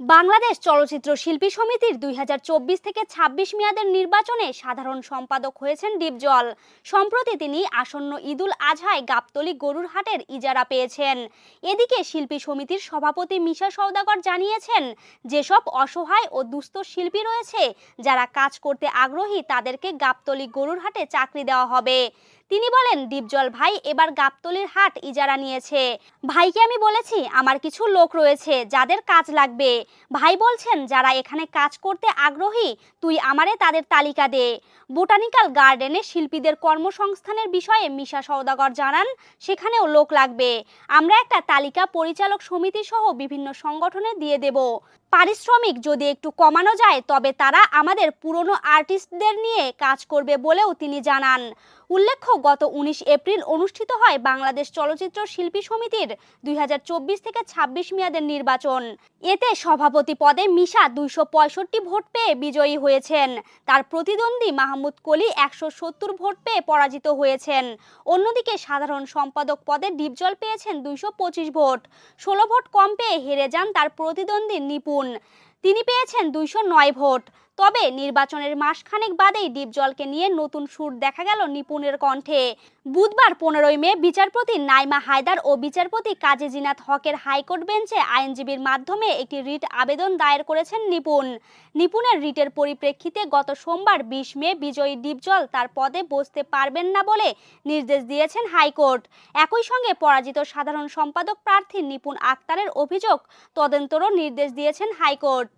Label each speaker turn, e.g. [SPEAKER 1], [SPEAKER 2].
[SPEAKER 1] বাংলাদেশ চলচ্চিত্র শিল্পী সমিতির দুই হাজার চব্বিশ থেকে ২৬ মেয়াদের নির্বাচনে সাধারণ সম্পাদক হয়েছেন ডিপজল সম্প্রতি তিনি আসন্ন ঈদুল আজহায় গাবতলী গরুর হাটের ইজারা পেয়েছেন। এদিকে শিল্পী সমিতির সভাপতি মিশা সওদাগর জানিয়েছেন, যেসব অসহায় ও দুস্থ শিল্পী রয়েছে, যারা কাজ করতে আগ্রহী তাদেরকে গাবতলী গরুর হাটে চাকরি দেওয়া হবে। তিনি বলেন, দীপজল ভাই এবার গাবতলির হাট ইজারা নিয়েছে। ভাইকে আমি বলেছি, আমার কিছু লোক রয়েছে যাদের কাজ লাগবে। ভাই বলছেন, যারা এখানে কাজ করতে আগ্রহী, তুই আমারে তাদের তালিকা দে। বোটানিক্যাল গার্ডেনে শিল্পীদের কর্মসংস্থানের বিষয়ে মিশা সওদাগর জানান, সেখানেও লোক লাগবে। আমরা একটা তালিকা পরিচালক সমিতি সহ বিভিন্ন সংগঠনে দিয়ে দেব। পারিশ্রমিক যদি একটু কমানো যায়, তবে তারা আমাদের পুরনো আর্টিস্টদের নিয়ে কাজ করবে বলেও তিনি জানান। উল্লেখ্য, গত উনিশ এপ্রিল অনুষ্ঠিত হয় বাংলাদেশ চলচ্চিত্র শিল্পী সমিতির দুই হাজার চব্বিশ থেকে ২৬ মেয়াদের নির্বাচন। এতে সভাপতি পদে মিশা দুইশো পঁয়ষট্টি ভোট পেয়ে বিজয়ী হয়েছেন। তার প্রতিদ্বন্দ্বী মাহমুদ কলি একশো সত্তর ভোট পেয়ে পরাজিত হয়েছেন। অন্যদিকে সাধারণ সম্পাদক পদে ডিপজল পেয়েছেন দুইশো পঁচিশ ভোট। ষোলো ভোট কম পেয়ে হেরে যান তার প্রতিদ্বন্দ্বী নিপুণ। তিনি পেয়েছেন দুইশো নয় ভোট। তবে নির্বাচনের মাসখানেক বাদেই ডিপজলকে নিয়ে নতুন সুর দেখা গেল নিপুণের কণ্ঠে। বুধবার পনেরোই মে বিচারপতি নাইমা হায়দার ও বিচারপতি কাজী জিনাত হকের হাইকোর্ট বেঞ্চে আইনজীবীর মাধ্যমে একটি রিট আবেদন দায়ের করেছেন নিপুণ। নিপুণের রিটের পরিপ্রেক্ষিতে গত সোমবার বিশ মে বিজয়ী ডিপজল তার পদে বসতে পারবেন না বলে নির্দেশ দিয়েছেন হাইকোর্ট। একই সঙ্গে পরাজিত সাধারণ সম্পাদক প্রার্থী নিপুণ আক্তারের অভিযোগ তদন্তরও নির্দেশ দিয়েছেন হাইকোর্ট।